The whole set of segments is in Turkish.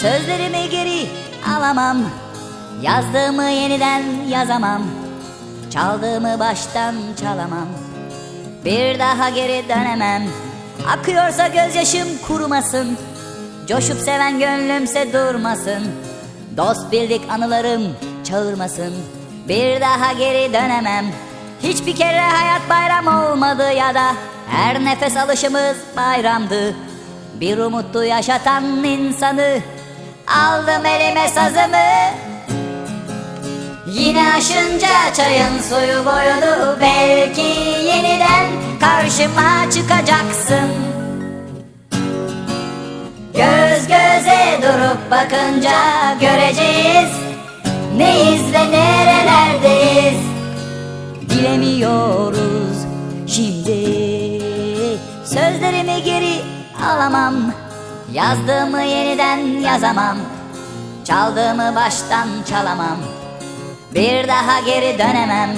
Sözlerimi geri alamam. Yazdığımı yeniden yazamam. Çaldığımı baştan çalamam. Bir daha geri dönemem. Akıyorsa gözyaşım kurumasın. Coşup seven gönlümse durmasın. Dost bildik anılarım çağırmasın. Bir daha geri dönemem. Hiçbir kere hayat bayram olmadı ya da Her nefes alışımız bayramdı. Bir umuttu yaşatan insanı Aldım elime sazımı. Yine aşınca çayın suyu boyunu Belki yeniden karşıma çıkacaksın. Göz göze durup bakınca göreceğiz. Neyiz ve nerelerdeyiz? Bilemiyoruz. Şimdi Sözlerimi geri alamam Yazdığımı yeniden yazamam. Çaldığımı baştan çalamam. Bir daha geri dönemem.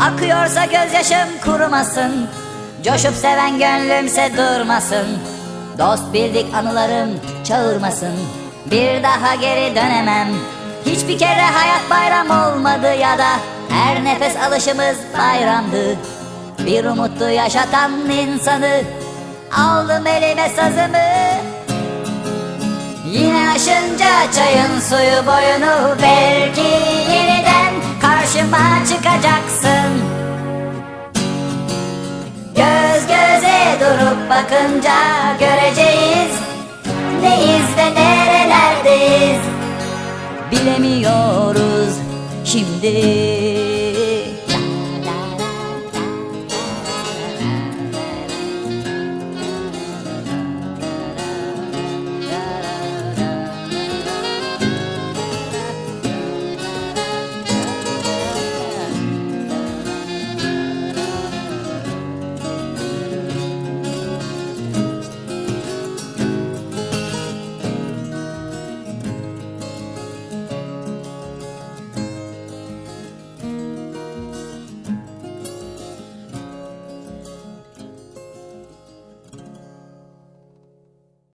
Akıyorsa gözyaşım kurumasın. Coşup seven gönlümse durmasın. Dost bildik anılarım çağırmasın. Bir daha geri dönemem. Hiçbir kere hayat bayram olmadı ya da Her nefes alışımız bayramdı. Bir umuttu yaşatan insanı Aldım elime sazımı Yine aşınca çayın suyu boyunu Belki yeniden karşıma çıkacaksın. Göz göze durup bakınca göreceğiz Neyiz ve nerelerdeyiz. Bilemiyoruz şimdi